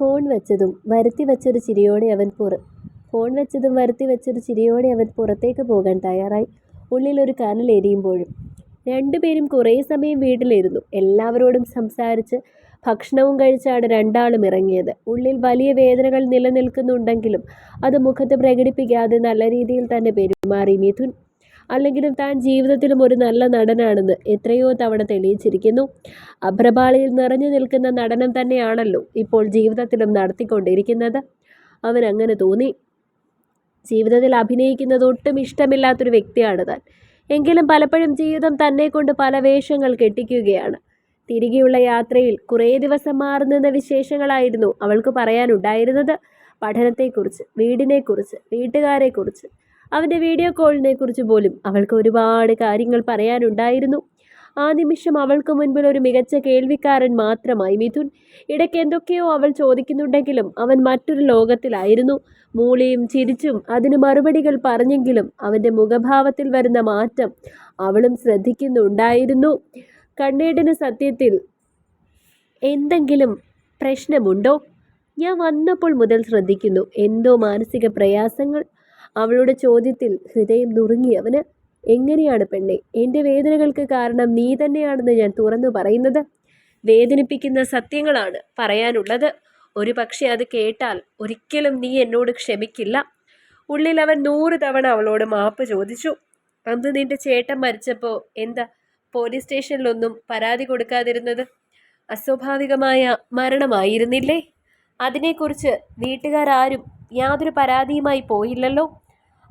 Phone വെച്ചതും വരുത്തി വെച്ചൊരു ചിരിയോടെ അവൻ പുറ ഫോൺ വെച്ചതും വരുത്തി വെച്ചൊരു ചിരിയോടെ അവൻ പുറത്തേക്ക് പോകാൻ തയ്യാറായി. ഉള്ളിലൊരു കനൽ എരിയുമ്പോഴും രണ്ടുപേരും കുറേ സമയം വീട്ടിലിരുന്നു. എല്ലാവരോടും സംസാരിച്ച് ഭക്ഷണവും കഴിച്ചാണ് രണ്ടാളും ഇറങ്ങിയത്. ഉള്ളിൽ വലിയ വേദനകൾ നിലനിൽക്കുന്നുണ്ടെങ്കിലും അത് മുഖത്ത് പ്രകടിപ്പിക്കാതെ നല്ല രീതിയിൽ തന്നെ പെരുമാറി. മിഥുൻ അല്ലെങ്കിലും താൻ ജീവിതത്തിലും ഒരു നല്ല നടനാണെന്ന് എത്രയോ തവണ തെളിയിച്ചിരിക്കുന്നു. അഭ്രപാളിയിൽ നിറഞ്ഞു നിൽക്കുന്ന നടനം തന്നെയാണല്ലോ ഇപ്പോൾ ജീവിതത്തിലും നടത്തിക്കൊണ്ടിരിക്കുന്നത്. അവൻ അങ്ങനെ തോന്നി. ജീവിതത്തിൽ അഭിനയിക്കുന്നത് ഒട്ടും ഇഷ്ടമില്ലാത്തൊരു വ്യക്തിയാണ് താൻ. എങ്കിലും പലപ്പോഴും ജീവിതം തന്നെ കൊണ്ട് പല വേഷങ്ങൾ കെട്ടിക്കുകയാണ്. തിരികെയുള്ള യാത്രയിൽ കുറേ ദിവസം മാറി നിന്ന വിശേഷങ്ങളായിരുന്നു അവൾക്ക് പറയാനുണ്ടായിരുന്നത്. പഠനത്തെക്കുറിച്ച് വീടിനെക്കുറിച്ച് വീട്ടുകാരെക്കുറിച്ച് അവന്റെ വീഡിയോ കോളിനെ കുറിച്ച് പോലും അവൾക്ക് ഒരുപാട് കാര്യങ്ങൾ പറയാനുണ്ടായിരുന്നു. ആ നിമിഷം അവൾക്ക് മുൻപിൽ ഒരു മികച്ച കേൾവിക്കാരൻ മാത്രമായി മിഥുൻ. ഇടയ്ക്ക് എന്തൊക്കെയോ അവൾ ചോദിക്കുന്നുണ്ടെങ്കിലും അവൻ മറ്റൊരു ലോകത്തിലായിരുന്നു. മൂളിയും ചിരിച്ചും അതിന് മറുപടികൾ പറഞ്ഞെങ്കിലും അവന്റെ മുഖഭാവത്തിൽ വരുന്ന മാറ്റം അവളും ശ്രദ്ധിക്കുന്നുണ്ടായിരുന്നു. കണ്ണേടിന് സത്യത്തിൽ എന്തെങ്കിലും പ്രശ്നമുണ്ടോ? ഞാൻ വന്നപ്പോൾ മുതൽ ശ്രദ്ധിക്കുന്നു. എന്തോ മാനസിക പ്രയാസങ്ങൾ. അവളുടെ ചോദ്യത്തിൽ ഹൃദയം നുറുങ്ങി അവന് എങ്ങനെയാണ് പെണ്ണെ? എന്റെ വേദനകൾക്ക് കാരണം നീ തന്നെയാണെന്ന് ഞാൻ തുറന്നു പറയുന്നത്? വേദനിപ്പിക്കുന്ന സത്യങ്ങളാണ് പറയാനുള്ളത്. ഒരു പക്ഷേ അത് കേട്ടാൽ ഒരിക്കലും നീ എന്നോട് ക്ഷമിക്കില്ല. ഉള്ളിൽ അവൻ നൂറ് തവണ അവളോട് മാപ്പ് ചോദിച്ചു. അന്ന് നിന്റെ ചേട്ടൻ മരിച്ചപ്പോൾ എന്താ പോലീസ് സ്റ്റേഷനിലൊന്നും പരാതി കൊടുക്കാതിരുന്നത്? അസ്വാഭാവികമായ മരണമായിരുന്നില്ലേ? അതിനെക്കുറിച്ച് വീട്ടുകാരാരും യാതൊരു പരാതിയുമായി പോയില്ലല്ലോ.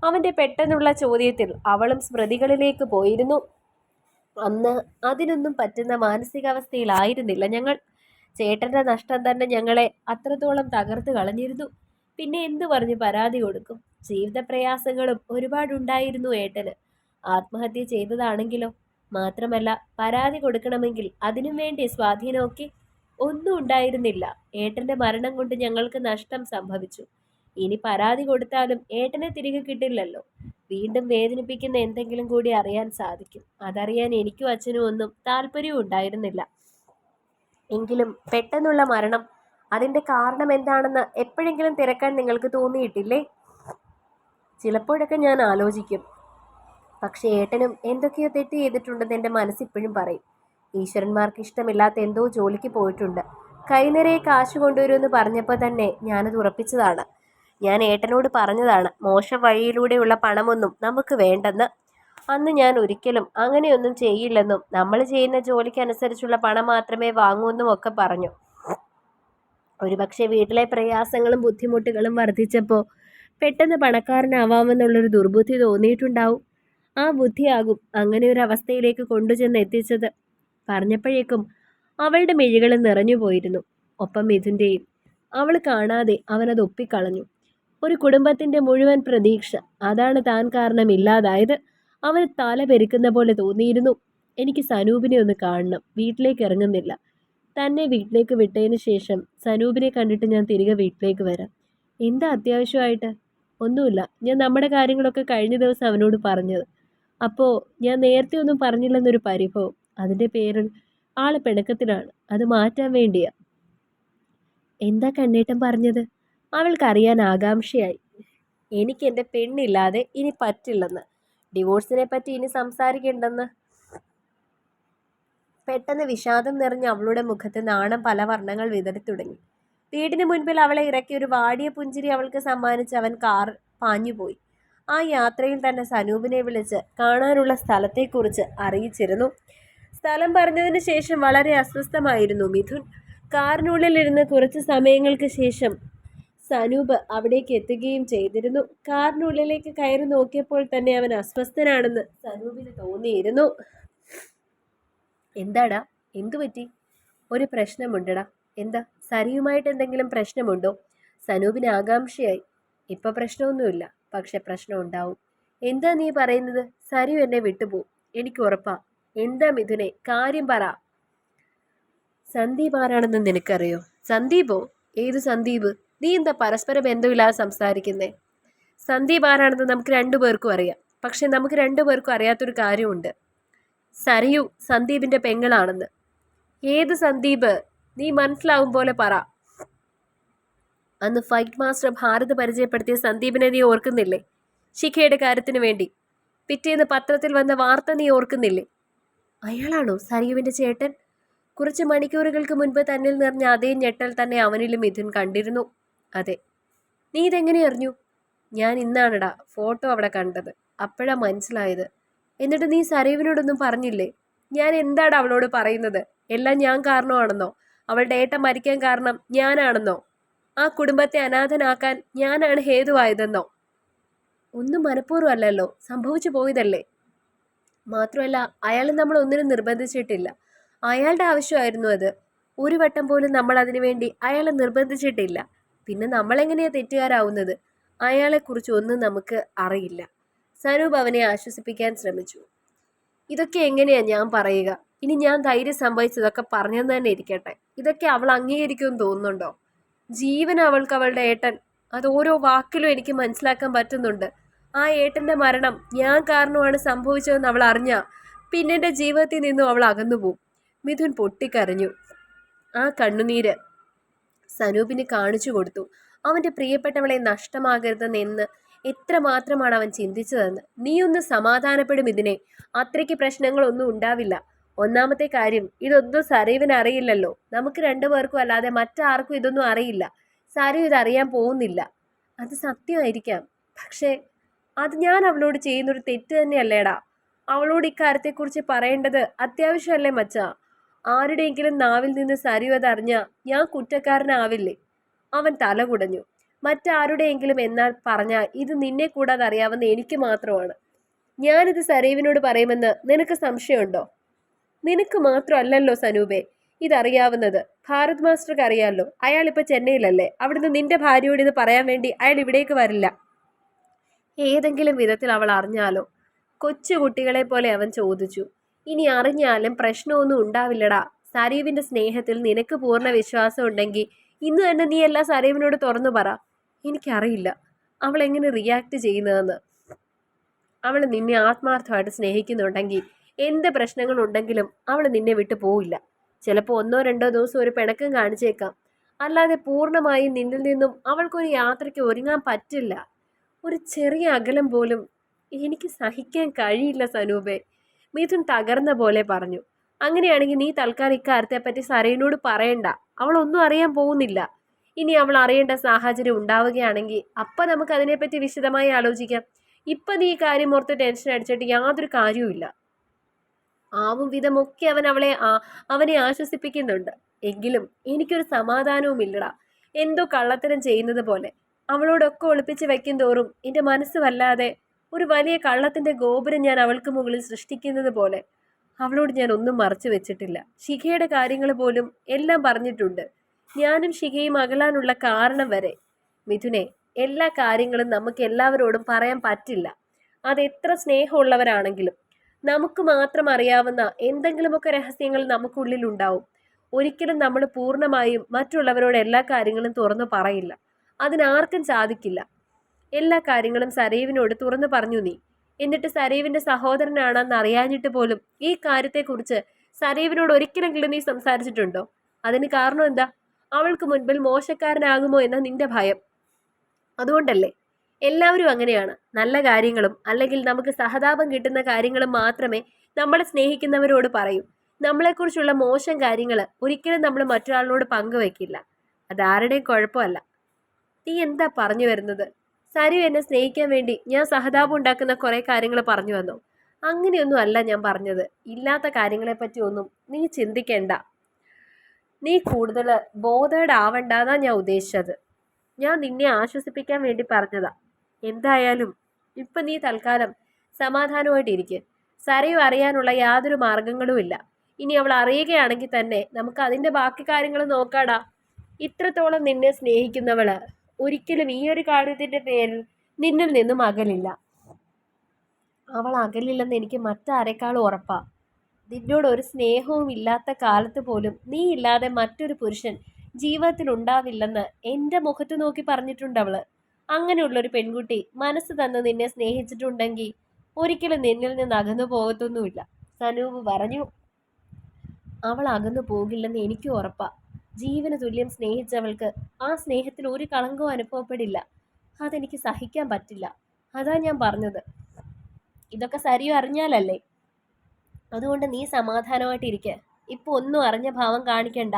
അവന്റെ പെട്ടെന്നുള്ള ചോദ്യത്തിൽ അവളും സ്മൃതികളിലേക്ക് പോയിരുന്നു. അന്ന് അതിനൊന്നും പറ്റുന്ന മാനസികാവസ്ഥയിലായിരുന്നില്ല ഞങ്ങൾ. ചേട്ടന്റെ നഷ്ടം തന്നെ ഞങ്ങളെ അത്രത്തോളം തകർത്ത് കളഞ്ഞിരുന്നു. പിന്നെ എന്തു പറഞ്ഞ് പരാതി കൊടുക്കും? ജീവിത പ്രയാസങ്ങളും ഒരുപാടുണ്ടായിരുന്നു ഏട്ടന്. ആത്മഹത്യ ചെയ്തതാണെങ്കിലോ? മാത്രമല്ല പരാതി കൊടുക്കണമെങ്കിൽ അതിനും വേണ്ടി സ്വാധീനമൊക്കെ ഒന്നും ഉണ്ടായിരുന്നില്ല. ഏട്ടന്റെ മരണം കൊണ്ട് ഞങ്ങൾക്ക് നഷ്ടം സംഭവിച്ചു. ഇനി പരാതി കൊടുത്താലും ഏട്ടനെ തിരികെ കിട്ടില്ലല്ലോ. വീണ്ടും വേദനിപ്പിക്കുന്ന എന്തെങ്കിലും കൂടി അറിയാൻ സാധിക്കും. അതറിയാൻ എനിക്കും അച്ഛനും ഒന്നും താല്പര്യവും ഉണ്ടായിരുന്നില്ല. എങ്കിലും പെട്ടെന്നുള്ള മരണം അതിന്റെ കാരണം എന്താണെന്ന് എപ്പോഴെങ്കിലും തിരക്കാൻ നിങ്ങൾക്ക് തോന്നിയിട്ടില്ലേ? ചിലപ്പോഴൊക്കെ ഞാൻ ആലോചിക്കും. പക്ഷേ ഏട്ടനും എന്തൊക്കെയോ തെറ്റ് ചെയ്തിട്ടുണ്ടെന്ന് എന്റെ മനസ്സിപ്പോഴും പറയും. ഈശ്വരന്മാർക്ക് ഇഷ്ടമില്ലാത്ത എന്തോ ജോലിക്ക് പോയിട്ടുണ്ട്. കൈനിറയെ കാശ് കൊണ്ടുവരുമെന്ന് പറഞ്ഞപ്പോൾ തന്നെ ഞാനത് ഉറപ്പിച്ചതാണ്. ഞാൻ ഏട്ടനോട് പറഞ്ഞതാണ് മോശ വഴിയിലൂടെയുള്ള പണമൊന്നും നമുക്ക് വേണ്ടെന്ന്. അന്ന് ഞാൻ ഒരിക്കലും അങ്ങനെയൊന്നും ചെയ്യില്ലെന്നും നമ്മൾ ചെയ്യുന്ന ജോലിക്കനുസരിച്ചുള്ള പണം മാത്രമേ വാങ്ങൂ എന്നും ഒക്കെ പറഞ്ഞു. ഒരുപക്ഷെ വീട്ടിലെ പ്രയാസങ്ങളും ബുദ്ധിമുട്ടുകളും വർദ്ധിച്ചപ്പോൾ പെട്ടെന്ന് പണക്കാരനാവാമെന്നുള്ളൊരു ദുർബുദ്ധി തോന്നിയിട്ടുണ്ടാവും. ആ ബുദ്ധിയാകും അങ്ങനെ ഒരു അവസ്ഥയിലേക്ക് കൊണ്ടുചെന്ന് എത്തിച്ചത്. പറഞ്ഞപ്പോഴേക്കും അവളുടെ മിഴികൾ നിറഞ്ഞു പോയിരുന്നു ഒപ്പം മിഥുന്റെയും അവൾ കാണാതെ അവനത് ഒപ്പിക്കളഞ്ഞു. ഒരു കുടുംബത്തിന്റെ മുഴുവൻ പ്രതീക്ഷ. അതാണ് താൻ കാരണം ഇല്ലാതായത്. അവന് തല പെരുക്കുന്ന പോലെ തോന്നിയിരുന്നു. എനിക്ക് സനൂപിനെ ഒന്ന് കാണണം. വീട്ടിലേക്ക് ഇറങ്ങുന്നില്ല. തന്നെ വീട്ടിലേക്ക് വിട്ടതിന് ശേഷം സനൂപിനെ കണ്ടിട്ട് ഞാൻ തിരികെ വീട്ടിലേക്ക് വരാം. എന്താ അത്യാവശ്യമായിട്ട്? ഒന്നുമില്ല. ഞാൻ നമ്മുടെ കാര്യങ്ങളൊക്കെ കഴിഞ്ഞ ദിവസം അവനോട് പറഞ്ഞത്. അപ്പോൾ ഞാൻ നേരത്തെ ഒന്നും പറഞ്ഞില്ലെന്നൊരു പരിഭവം. അതിന്റെ പേരിൽ ആൾ പിണക്കത്തിലാണ്. അത് മാറ്റാൻ വേണ്ടിയാ. എന്താ കണ്ണേട്ടൻ പറഞ്ഞത്? അവൾക്കറിയാൻ ആകാംക്ഷയായി എനിക്ക് എന്റെ പെണ്ണില്ലാതെ ഇനി പറ്റില്ലെന്ന്. ഡിവോഴ്സിനെ പറ്റി ഇനി സംസാരിക്കേണ്ടെന്ന്. പെട്ടെന്ന് വിഷാദം നിറഞ്ഞ അവളുടെ മുഖത്ത് നാണം പല വർണങ്ങൾ വിതറി തുടങ്ങി. വീടിന് മുൻപിൽ അവളെ ഇറക്കി ഒരു വാടിയ പുഞ്ചിരി അവൾക്ക് സമ്മാനിച്ച് അവൻ കാർ പാഞ്ഞുപോയി. ആ യാത്രയിൽ തന്നെ സനൂപിനെ വിളിച്ച് കാണാനുള്ള സ്ഥലത്തെക്കുറിച്ച് അറിയിച്ചിരുന്നു. സ്ഥലം പറഞ്ഞതിന് ശേഷം വളരെ അസ്വസ്ഥമായിരുന്നു മിഥുൻ. കാറിനുള്ളിലിരുന്ന് കുറച്ച് സമയങ്ങൾക്ക് ശേഷം സനൂപ് അവിടേക്ക് എത്തുകയും ചെയ്തിരുന്നു. കാറിനുള്ളിലേക്ക് കയറി നോക്കിയപ്പോൾ തന്നെ അവൻ അസ്വസ്ഥനാണെന്ന് സനൂപിന് തോന്നിയിരുന്നു. എന്താടാ? എന്തു പറ്റി? ഒരു പ്രശ്നമുണ്ടടാ. എന്താ? സരിയുമായിട്ട് എന്തെങ്കിലും പ്രശ്നമുണ്ടോ? സനൂപിന് ആകാംക്ഷയായി. ഇപ്പം പ്രശ്നമൊന്നുമില്ല. പക്ഷെ പ്രശ്നം ഉണ്ടാവും എന്താ നീ പറയുന്നത്? സരിയു എന്നെ വിട്ടുപോകും. എനിക്ക് ഉറപ്പാ. എന്താ മിഥുനെ? കാര്യം പറ. സന്ദീപ് ആരാണെന്ന് നിനക്കറിയോ? സന്ദീപോ? ഏത് സന്ദീപ്? നീ എന്താ പരസ്പര ബന്ധമില്ലാതെ സംസാരിക്കുന്നേ? സന്ദീപ് ആരാണെന്ന് നമുക്ക് രണ്ടു പേർക്കും അറിയാം. പക്ഷെ നമുക്ക് രണ്ടു പേർക്കും അറിയാത്തൊരു കാര്യമുണ്ട്. സരയു സന്ദീപിന്റെ പെങ്ങളാണെന്ന്. ഏത് സന്ദീപ്? നീ മനസ്സിലാവും പോലെ പറ. അന്ന് ഫൈറ്റ് മാസ്റ്റർ ഭാരത് പരിചയപ്പെടുത്തിയ സന്ദീപിനെ നീ ഓർക്കുന്നില്ലേ? ശിഖയുടെ കാര്യത്തിന് വേണ്ടി. പിറ്റേന്ന് പത്രത്തിൽ വന്ന വാർത്ത നീ ഓർക്കുന്നില്ലേ? അയാളാണോ സരയുവിന്റെ ചേട്ടൻ? കുറച്ച് മണിക്കൂറുകൾക്ക് മുൻപ് തന്നിൽ നിറഞ്ഞ അതേ ഞെട്ടൽ തന്നെ അവനിലും മിഥുൻ കണ്ടിരുന്നു. അതെ. നീ ഇതെങ്ങനെ അറിഞ്ഞു? ഞാൻ ഇന്നാണടാ ഫോട്ടോ അവിടെ കണ്ടത്. അപ്പോഴാ മനസ്സിലായത്. എന്നിട്ട് നീ സരീവിനോടൊന്നും പറഞ്ഞില്ലേ? ഞാൻ എന്താണ് അവളോട് പറയുന്നത്? എല്ലാം ഞാൻ കാരണമാണെന്നോ? അവളുടെ ഏട്ട മരിക്കാൻ കാരണം ഞാനാണെന്നോ? ആ കുടുംബത്തെ അനാഥനാക്കാൻ ഞാനാണ് ഹേതുവായതെന്നോ? ഒന്നും മനഃപൂർവം അല്ലല്ലോ. സംഭവിച്ചു പോയതല്ലേ? മാത്രമല്ല അയാൾ നമ്മൾ ഒന്നിനും നിർബന്ധിച്ചിട്ടില്ല. അയാളുടെ ആവശ്യമായിരുന്നു അത്. ഒരു വട്ടം പോലും നമ്മൾ അതിനു വേണ്ടി അയാളെ നിർബന്ധിച്ചിട്ടില്ല. പിന്നെ നമ്മളെങ്ങനെയാ തെറ്റുകാരാവുന്നത്? അയാളെക്കുറിച്ച് ഒന്നും നമുക്ക് അറിയില്ല. സനൂപ് അവനെ ആശ്വസിപ്പിക്കാൻ ശ്രമിച്ചു. ഇതൊക്കെ എങ്ങനെയാ ഞാൻ പറയുക? ഇനി ഞാൻ ധൈര്യം സംഭവിച്ചതൊക്കെ പറഞ്ഞെന്ന് തന്നെ ഇരിക്കട്ടെ. ഇതൊക്കെ അവൾ അംഗീകരിക്കുമെന്ന് തോന്നുന്നുണ്ടോ? ജീവൻ അവൾക്ക് അവളുടെ ഏട്ടൻ. അത് ഓരോ വാക്കിലും എനിക്ക് മനസ്സിലാക്കാൻ പറ്റുന്നുണ്ട്. ആ ഏട്ടന്റെ മരണം ഞാൻ കാരണമാണ് സംഭവിച്ചതെന്ന് അവൾ അറിഞ്ഞ പിന്നെ എന്റെ ജീവിതത്തിൽ നിന്നും അവൾ അകന്നുപോകും. മിഥുൻ പൊട്ടിക്കരഞ്ഞു. ആ കണ്ണുനീര് സനൂപിന് കാണിച്ചു കൊടുത്തു. അവന്റെ പ്രിയപ്പെട്ടവളെ നഷ്ടമാകരുതെന്ന് എത്രമാത്രമാണ് അവൻ ചിന്തിച്ചതെന്ന്? നീ ഒന്ന് സമാധാനപ്പെടും ഇതിനെ. അത്രയ്ക്ക് പ്രശ്നങ്ങളൊന്നും ഉണ്ടാവില്ല. ഒന്നാമത്തെ കാര്യം ഇതൊന്നും സരീവിന് അറിയില്ലല്ലോ. നമുക്ക് രണ്ടുപേർക്കും അല്ലാതെ മറ്റാർക്കും ഇതൊന്നും അറിയില്ല. സരീവ് ഇതറിയാൻ പോകുന്നില്ല. അത് സത്യമായിരിക്കാം. പക്ഷേ അത് ഞാൻ അവളോട് ചെയ്യുന്നൊരു തെറ്റ് തന്നെയല്ലേടാ. അവളോട് ഇക്കാര്യത്തെക്കുറിച്ച് പറയേണ്ടത് അത്യാവശ്യമല്ലേ മച്ചാ? ആരുടെയെങ്കിലും നാവിൽ നിന്ന് സരു അതറിഞ്ഞ ഞാൻ കുറ്റക്കാരനാവില്ലേ? അവൻ തല കുടഞ്ഞു. മറ്റാരുടെയെങ്കിലും എന്നാൽ പറഞ്ഞാൽ ഇത് നിന്നെ കൂടാതെ അറിയാവുന്ന എനിക്ക് മാത്രമാണ്. ഞാനിത് സരീവിനോട് പറയുമെന്ന് നിനക്ക് സംശയമുണ്ടോ? നിനക്ക് മാത്രമല്ലല്ലോ സനൂപേ ഇതറിയാവുന്നത്. ഭാരത് മാസ്റ്റർക്ക് അറിയാമല്ലോ അയാൾ ഇപ്പോൾ ചെന്നൈയിലല്ലേ? അവിടുന്ന് നിന്റെ ഭാര്യയോട് ഇത് പറയാൻ വേണ്ടി അയാൾ ഇവിടേക്ക് വരില്ല. ഏതെങ്കിലും വിധത്തിൽ അവൾ അറിഞ്ഞാലോ? കൊച്ചു കുട്ടികളെ പോലെ അവൻ ചോദിച്ചു. ഇനി അറിഞ്ഞാലും പ്രശ്നമൊന്നും ഉണ്ടാവില്ലടാ. സരീവിന്റെ സ്നേഹത്തിൽ നിനക്ക് പൂർണ വിശ്വാസം ഉണ്ടെങ്കിൽ ഇന്ന് തന്നെ നീ എല്ലാ സരീവിനോട് തുറന്നു പറ. എനിക്കറിയില്ല. അവൾ എങ്ങനെ റിയാക്ട് ചെയ്യുന്നതെന്ന്. അവൾ നിന്നെ ആത്മാർത്ഥമായിട്ട് സ്നേഹിക്കുന്നുണ്ടെങ്കിൽ എന്ത് പ്രശ്നങ്ങളുണ്ടെങ്കിലും അവൾ നിന്നെ വിട്ടു പോവില്ല. ചിലപ്പോൾ ഒന്നോ രണ്ടോ ദിവസം ഒരു പിണക്കം കാണിച്ചേക്കാം. അല്ലാതെ പൂർണമായും നിന്നിൽ നിന്നും അവൾക്കൊരു യാത്രയ്ക്ക് ഒരുങ്ങാൻ പറ്റില്ല. ഒരു ചെറിയ അകലം പോലും എനിക്ക് സഹിക്കാൻ കഴിയില്ല സനൂപെ. മിഥുൻ തകർന്ന പോലെ പറഞ്ഞു. അങ്ങനെയാണെങ്കിൽ നീ തൽക്കാലം ഇക്കാര്യത്തെപ്പറ്റി സരയിനോട് പറയണ്ട. അവളൊന്നും അറിയാൻ പോകുന്നില്ല. ഇനി അവൾ അറിയേണ്ട സാഹചര്യം ഉണ്ടാവുകയാണെങ്കിൽ അപ്പം നമുക്ക് അതിനെപ്പറ്റി വിശദമായി ആലോചിക്കാം. ഇപ്പം നീ ഈ കാര്യം ഓർത്ത് ടെൻഷൻ അടിച്ചിട്ട് യാതൊരു കാര്യവുമില്ല ആവും വിധമൊക്കെ അവൻ അവളെ അവനെ ആശ്വസിപ്പിക്കുന്നുണ്ട്. എങ്കിലും എനിക്കൊരു സമാധാനവും ഇല്ലടാ. എന്തോ കള്ളത്തരം ചെയ്യുന്നത് പോലെ. അവളോടൊക്കെ ഒളിപ്പിച്ച് വയ്ക്കും തോറും എന്റെ മനസ്സ് വല്ലാതെ ഒരു വലിയ കള്ളത്തിന്റെ ഗോപുരം ഞാൻ അവൾക്ക് മുകളിൽ സൃഷ്ടിക്കുന്നത് പോലെ. അവളോട് ഞാൻ ഒന്നും മറച്ചു വെച്ചിട്ടില്ല. ശിഖയുടെ കാര്യങ്ങൾ പോലും എല്ലാം പറഞ്ഞിട്ടുണ്ട്. ഞാനും ശിഖയും അകലാനുള്ള കാരണം വരെ. മിഥുനെ എല്ലാ കാര്യങ്ങളും നമുക്ക് എല്ലാവരോടും പറയാൻ പറ്റില്ല. അതെത്ര സ്നേഹമുള്ളവരാണെങ്കിലും. നമുക്ക് മാത്രം അറിയാവുന്ന എന്തെങ്കിലുമൊക്കെ രഹസ്യങ്ങൾ നമുക്കുള്ളിൽ ഉണ്ടാവും. ഒരിക്കലും നമ്മൾ പൂർണമായും മറ്റുള്ളവരോട് എല്ലാ കാര്യങ്ങളും തുറന്നു പറയില്ല. അതിനാർക്കും സാധിക്കില്ല. എല്ലാ കാര്യങ്ങളും സരീവിനോട് തുറന്നു പറഞ്ഞു നീ. എന്നിട്ട് സരീവിന്റെ സഹോദരനാണെന്ന് അറിയാഞ്ഞിട്ട് പോലും ഈ കാര്യത്തെക്കുറിച്ച് സരീവിനോട് ഒരിക്കലെങ്കിലും നീ സംസാരിച്ചിട്ടുണ്ടോ? അതിന് കാരണം എന്താ? അവൾക്ക് മുൻപിൽ മോശക്കാരനാകുമോ എന്ന നിന്റെ ഭയം. അതുകൊണ്ടല്ലേ? എല്ലാവരും അങ്ങനെയാണ്. നല്ല കാര്യങ്ങളും അല്ലെങ്കിൽ നമുക്ക് സഹതാപം കിട്ടുന്ന കാര്യങ്ങളും മാത്രമേ നമ്മളെ സ്നേഹിക്കുന്നവരോട് പറയൂ. നമ്മളെക്കുറിച്ചുള്ള മോശം കാര്യങ്ങൾ ഒരിക്കലും നമ്മൾ മറ്റൊരാളിനോട് പങ്കുവെക്കില്ല. അതാരുടെയും കുഴപ്പമല്ല. നീ എന്താ പറഞ്ഞു വരുന്നത്? സരു എന്നെ സ്നേഹിക്കാൻ വേണ്ടി ഞാൻ സഹതാപം ഉണ്ടാക്കുന്ന കുറേ കാര്യങ്ങൾ പറഞ്ഞു വന്നു. അങ്ങനെയൊന്നും അല്ല ഞാൻ പറഞ്ഞത്. ഇല്ലാത്ത കാര്യങ്ങളെപ്പറ്റി ഒന്നും നീ ചിന്തിക്കേണ്ട. നീ കൂടുതൽ ബോധേഡ് ആവണ്ടെന്നാ ഞാൻ ഉദ്ദേശിച്ചത്. ഞാൻ നിന്നെ ആശ്വസിപ്പിക്കാൻ വേണ്ടി പറഞ്ഞതാ. എന്തായാലും ഇപ്പം നീ തൽക്കാലം സമാധാനമായിട്ടിരിക്കുക സരയു അറിയാനുള്ള യാതൊരു മാർഗങ്ങളുമില്ല. ഇനി അവൾ അറിയുകയാണെങ്കിൽ തന്നെ നമുക്ക് അതിന്റെ ബാക്കി കാര്യങ്ങൾ നോക്കാടാ. ഇത്രത്തോളം നിന്നെ സ്നേഹിക്കുന്നവൾ. ഒരിക്കലും ഈ ഒരു കാര്യത്തിന്റെ പേരിൽ നിന്നിൽ നിന്നും അകലില്ല. അവൾ അകലില്ലെന്ന് എനിക്ക് മറ്റാരെക്കാളും ഉറപ്പാ. നിന്നോട് ഒരു സ്നേഹവും ഇല്ലാത്ത കാലത്ത് പോലും നീ ഇല്ലാതെ മറ്റൊരു പുരുഷൻ ജീവിതത്തിൽ ഉണ്ടാവില്ലെന്ന് എന്റെ മുഖത്ത് നോക്കി പറഞ്ഞിട്ടുണ്ട് അവൾ. അങ്ങനെയുള്ളൊരു പെൺകുട്ടി മനസ്സ് തന്ന് നിന്നെ സ്നേഹിച്ചിട്ടുണ്ടെങ്കിൽ ഒരിക്കലും നിന്നിൽ നിന്ന് അകന്നു പോകത്തൊന്നുമില്ല. സനൂപ് പറഞ്ഞു അവൾ അകന്നു പോകില്ലെന്ന് എനിക്ക് ഉറപ്പാ. ജീവന് തുല്യം സ്നേഹിച്ചവൾക്ക് ആ സ്നേഹത്തിൽ ഒരു കളങ്കവും അനുഭവപ്പെടില്ല. അതെനിക്ക് സഹിക്കാൻ പറ്റില്ല. അതാ ഞാൻ പറഞ്ഞത്. ഇതൊക്കെ സരിയോ അറിഞ്ഞാലല്ലേ? അതുകൊണ്ട് നീ സമാധാനമായിട്ടിരിക്കുക ഇപ്പോൾ ഒന്നും അറിഞ്ഞ ഭാവം കാണിക്കണ്ട.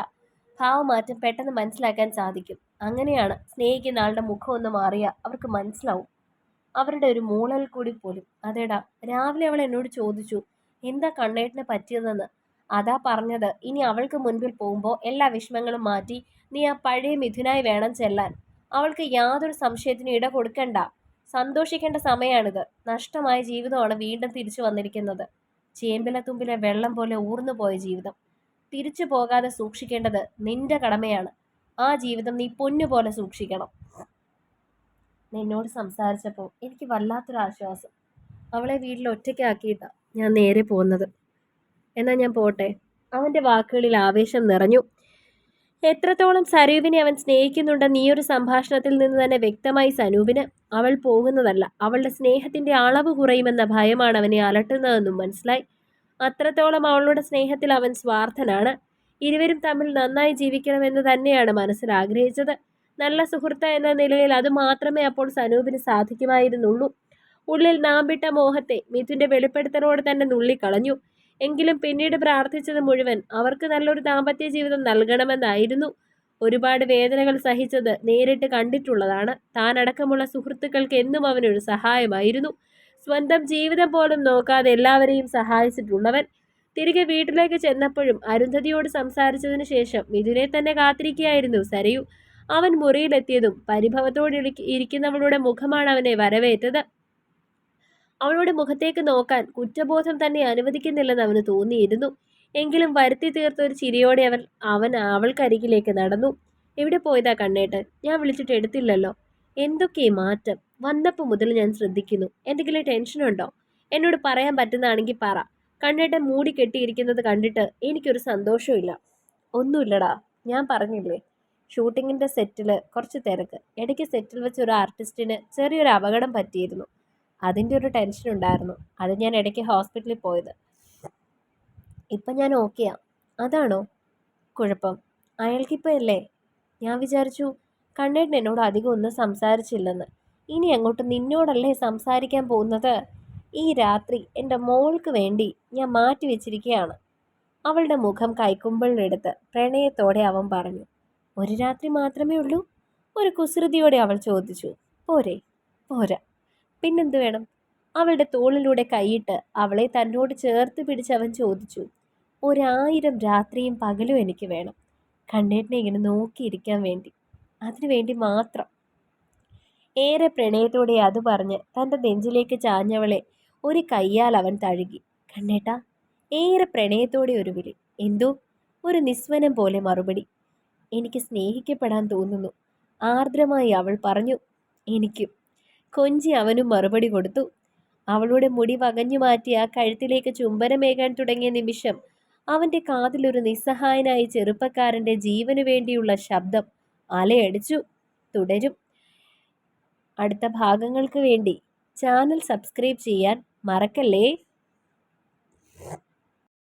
ഭാവമാറ്റം പെട്ടെന്ന് മനസ്സിലാക്കാൻ സാധിക്കും. അങ്ങനെയാണ് സ്നേഹിക്കുന്ന ആളുടെ മുഖം ഒന്ന് മാറിയ അവർക്ക് മനസ്സിലാവും. അവരുടെ ഒരു മൂളൽ കൂടി പോലും. അതേടാ രാവിലെ അവൾ എന്നോട് ചോദിച്ചു എന്താ കണ്ണേട്ടിനെ പറ്റിയതെന്ന്? അതാ പറഞ്ഞത്. ഇനി അവൾക്ക് മുൻപിൽ പോകുമ്പോൾ എല്ലാ വിഷമങ്ങളും മാറ്റി നീ ആ പഴയ മിഥുനായി വേണം ചെല്ലാൻ. അവൾക്ക് യാതൊരു സംശയത്തിനും ഇട കൊടുക്കണ്ട. സന്തോഷിക്കേണ്ട സമയമാണിത് നഷ്ടമായ ജീവിതമാണ് വീണ്ടും തിരിച്ചു വന്നിരിക്കുന്നത്. ചേമ്പിലെ തുമ്പിലെ വെള്ളം പോലെ ഊർന്നു പോയ ജീവിതം. തിരിച്ചു പോകാതെ സൂക്ഷിക്കേണ്ടത് നിന്റെ കടമയാണ്. ആ ജീവിതം നീ പൊന്നു പോലെ സൂക്ഷിക്കണം. നിന്നോട് സംസാരിച്ചപ്പോൾ എനിക്ക് വല്ലാത്തൊരു ആശ്വാസം അവളെ വീട്ടിൽ ഒറ്റയ്ക്കാക്കിയിട്ടാണ് ഞാൻ നേരെ പോകുന്നത് എന്നാൽ ഞാൻ പോട്ടെ. അവന്റെ വാക്കുകളിൽ ആവേശം നിറഞ്ഞു. എത്രത്തോളം സരൂപിനെ അവൻ സ്നേഹിക്കുന്നുണ്ടെന്ന് ഈ ഒരു സംഭാഷണത്തിൽ നിന്ന് തന്നെ വ്യക്തമായി സനൂപിന്. അവൾ പോകുന്നതല്ല അവളുടെ സ്നേഹത്തിന്റെ അളവ് കുറയുമെന്ന ഭയമാണ് അവനെ അലട്ടുന്നതെന്നും മനസ്സിലായി. അത്രത്തോളം അവളുടെ സ്നേഹത്തിൽ അവൻ സ്വാർത്ഥനാണ്. ഇരുവരും തമ്മിൽ നന്നായി ജീവിക്കണമെന്ന് തന്നെയാണ് മനസ്സിൽ ആഗ്രഹിച്ചത്. നല്ല സുഹൃത്ത് എന്ന നിലയിൽ അത് മാത്രമേ അപ്പോൾ സനൂപിന് സാധിക്കുമായിരുന്നുള്ളൂ. ഉള്ളിൽ നാമ്പിട്ട മോഹത്തെ മിഥുന്റെ വെളിപ്പെടുത്തലോടെ തന്നെ നുള്ളിക്കളഞ്ഞു. എങ്കിലും പിന്നീട് പ്രാർത്ഥിച്ചത് മുഴുവൻ അവർക്ക് നല്ലൊരു ദാമ്പത്യ ജീവിതം നൽകണമെന്നായിരുന്നു. ഒരുപാട് വേദനകൾ സഹിച്ചത് നേരിട്ട് കണ്ടിട്ടുള്ളതാണ്. താൻ അടക്കമുള്ള സുഹൃത്തുക്കൾക്ക് എന്നും അവനൊരു സഹായമായിരുന്നു. സ്വന്തം ജീവിതം പോലും നോക്കാതെ എല്ലാവരെയും സഹായിച്ചിട്ടുള്ളവൻ. തിരികെ വീട്ടിലേക്ക് ചെന്നപ്പോഴും അരുന്ധതിയോട് സംസാരിച്ചതിന് ശേഷം മിഥുനെ തന്നെ കാത്തിരിക്കുകയായിരുന്നു സരയു. അവൻ മുറിയിലെത്തിയതും പരിഭവത്തോടെ ഇരിക്കുന്നവളുടെ മുഖമാണ് അവനെ വരവേറ്റത്. അവളുടെ മുഖത്തേക്ക് നോക്കാൻ കുറ്റബോധം തന്നെ അനുവദിക്കുന്നില്ലെന്ന് അവന് തോന്നിയിരുന്നു. എങ്കിലും വരുത്തി തീർത്ത ഒരു ചിരിയോടെ അവൻ അവൻ അവൾക്കരികിലേക്ക് നടന്നു. എവിടെ പോയതാ കണ്ണേട്ട് ഞാൻ വിളിച്ചിട്ട് എടുത്തില്ലല്ലോ. എന്തൊക്കെ മാറ്റം? വന്നപ്പോൾ മുതൽ ഞാൻ ശ്രദ്ധിക്കുന്നു. എന്തെങ്കിലും ടെൻഷനുണ്ടോ എന്നോട് പറയാൻ പറ്റുന്നതാണെങ്കിൽ പറ. കണ്ണേട്ടൻ മൂടി കെട്ടിയിരിക്കുന്നത് കണ്ടിട്ട് എനിക്കൊരു സന്തോഷമില്ല ഒന്നുമില്ലടാ. ഞാൻ പറഞ്ഞില്ലേ? ഷൂട്ടിങ്ങിന്റെ സെറ്റിൽ കുറച്ച് തിരക്ക്. ഇടയ്ക്ക് സെറ്റിൽ വെച്ച് ഒരു ആർട്ടിസ്റ്റിന് ചെറിയൊരു അപകടം പറ്റിയിരുന്നു. അതിന്റെ ഒരു ടെൻഷൻ ഉണ്ടായിരുന്നു. അത് ഞാൻ ഇടയ്ക്ക് ഹോസ്പിറ്റലിൽ പോയത്. ഇപ്പം ഞാൻ ഓക്കെയാ അതാണോ കുഴപ്പം? അയാൾക്കിപ്പോൾ അല്ലേ ഞാൻ വിചാരിച്ചു കണ്ണേട്ടൻ എന്നോട് അധികം ഒന്നും സംസാരിച്ചില്ലെന്ന്. ഇനി അങ്ങോട്ട് നിന്നോടല്ലേ സംസാരിക്കാൻ പോകുന്നത്? ഈ രാത്രി എന്റെ മോൾക്ക് വേണ്ടി ഞാൻ മാറ്റി വെച്ചിരിക്കുകയാണ് അവളുടെ മുഖം കൈക്കുമ്പളിനെടുത്ത് പ്രണയത്തോടെ അവൻ പറഞ്ഞു ഒരു രാത്രി മാത്രമേ ഉള്ളൂ? ഒരു കുസൃതിയോടെ അവൾ ചോദിച്ചു പോരെ പോരാ. പിന്നെന്ത് വേണം? അവളുടെ തോളിലൂടെ കൈയിട്ട് അവളെ തന്നോട് ചേർത്ത് പിടിച്ച് അവൻ ചോദിച്ചു ഒരായിരം രാത്രിയും പകലും എനിക്ക് വേണം. കണ്ണേട്ടനെ ഇങ്ങനെ നോക്കിയിരിക്കാൻ വേണ്ടി. അതിനു വേണ്ടി മാത്രം. ഏറെ പ്രണയത്തോടെ അത് പറഞ്ഞ് തന്റെ നെഞ്ചിലേക്ക് ചാഞ്ഞവളെ ഒരു കയ്യാൽ അവൻ തഴുകി. കണ്ണേട്ട ഏറെ പ്രണയത്തോടെ ഒരു വിളി. എന്തോ? ഒരു നിസ്വനം പോലെ മറുപടി. എനിക്ക് സ്നേഹിക്കപ്പെടാൻ തോന്നുന്നു. ആർദ്രമായി അവൾ പറഞ്ഞു എനിക്കും. കൊഞ്ചി അവനും മറുപടി കൊടുത്തു. അവളുടെ മുടി വകഞ്ഞു മാറ്റി ആ കഴുത്തിലേക്ക് ചുംബനമേകാൻ തുടങ്ങിയ നിമിഷം അവന്റെ കാതിലൊരു നിസ്സഹായനായ ചെറുപ്പക്കാരന്റെ ജീവനു വേണ്ടിയുള്ള ശബ്ദം അലയടിച്ചു. തുടരും. അടുത്ത ഭാഗങ്ങൾക്ക് വേണ്ടി ചാനൽ സബ്സ്ക്രൈബ് ചെയ്യാൻ മറക്കല്ലേ?